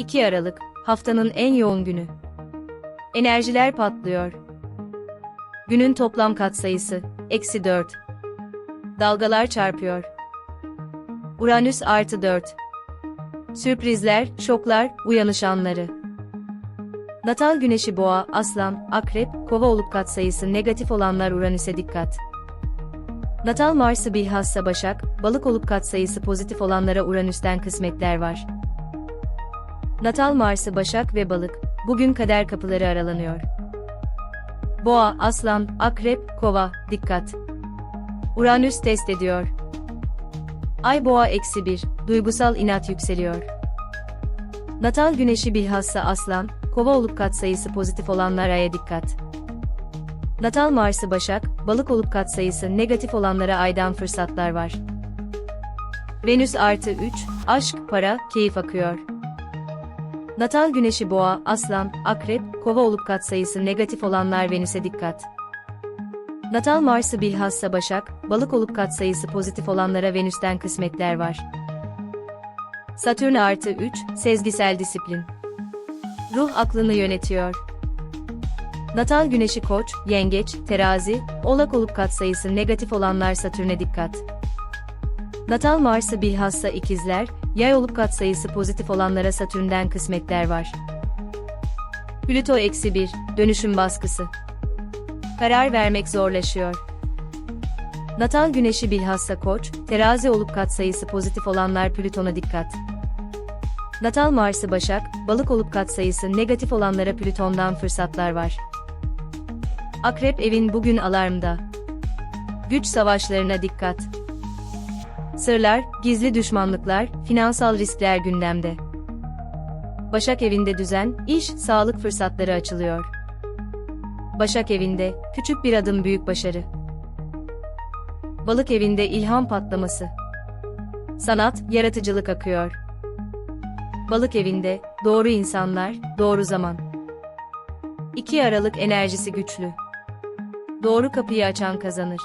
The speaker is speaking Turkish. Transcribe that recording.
2 Aralık, haftanın en yoğun günü. Enerjiler patlıyor. Günün toplam katsayısı, eksi 4. Dalgalar çarpıyor. Uranüs artı 4. Sürprizler, şoklar, uyanış anları. Natal güneşi boğa, aslan, akrep, kova olup katsayısı negatif olanlar Uranüs'e dikkat. Natal Mars'ı bilhassa Başak, balık olup katsayısı pozitif olanlara Uranüs'ten kısmetler var. Natal Mars'ı Başak ve Balık, bugün kader kapıları aralanıyor. Boğa, Aslan, Akrep, Kova, dikkat. Uranüs test ediyor. Ay Boğa eksi 1, duygusal inat yükseliyor. Natal Güneşi bilhassa Aslan, Kova olup katsayısı pozitif olanlar Ay'a dikkat. Natal Mars'ı Başak, Balık olup katsayısı negatif olanlara Ay'dan fırsatlar var. Venüs artı 3, aşk, para, keyif akıyor. Natal Güneşi Boğa, Aslan, Akrep, Kova olup katsayısı negatif olanlar Venüs'e dikkat. Natal Mars'ı bilhassa Başak, Balık olup katsayısı pozitif olanlara Venüs'ten kısmetler var. Satürn artı 3, sezgisel disiplin. Ruh aklını yönetiyor. Natal Güneşi Koç, Yengeç, Terazi, Oğlak olup katsayısı negatif olanlar Satürn'e dikkat. Natal Mars'ı bilhassa ikizler, yay olup katsayısı pozitif olanlara Satürn'den kısmetler var. Plüto eksi 1, dönüşüm baskısı. Karar vermek zorlaşıyor. Natal Güneşi bilhassa Koç, Terazi olup katsayısı pozitif olanlar Plüton'a dikkat. Natal Mars'ı Başak, Balık olup katsayısı negatif olanlara Plüton'dan fırsatlar var. Akrep evin bugün alarmda. Güç savaşlarına dikkat. Sırlar, gizli düşmanlıklar, finansal riskler gündemde. Başak evinde düzen, iş, sağlık fırsatları açılıyor. Başak evinde, küçük bir adım büyük başarı. Balık evinde ilham patlaması. Sanat, yaratıcılık akıyor. Balık evinde, doğru insanlar, doğru zaman. 2 Aralık enerjisi güçlü. Doğru kapıyı açan kazanır.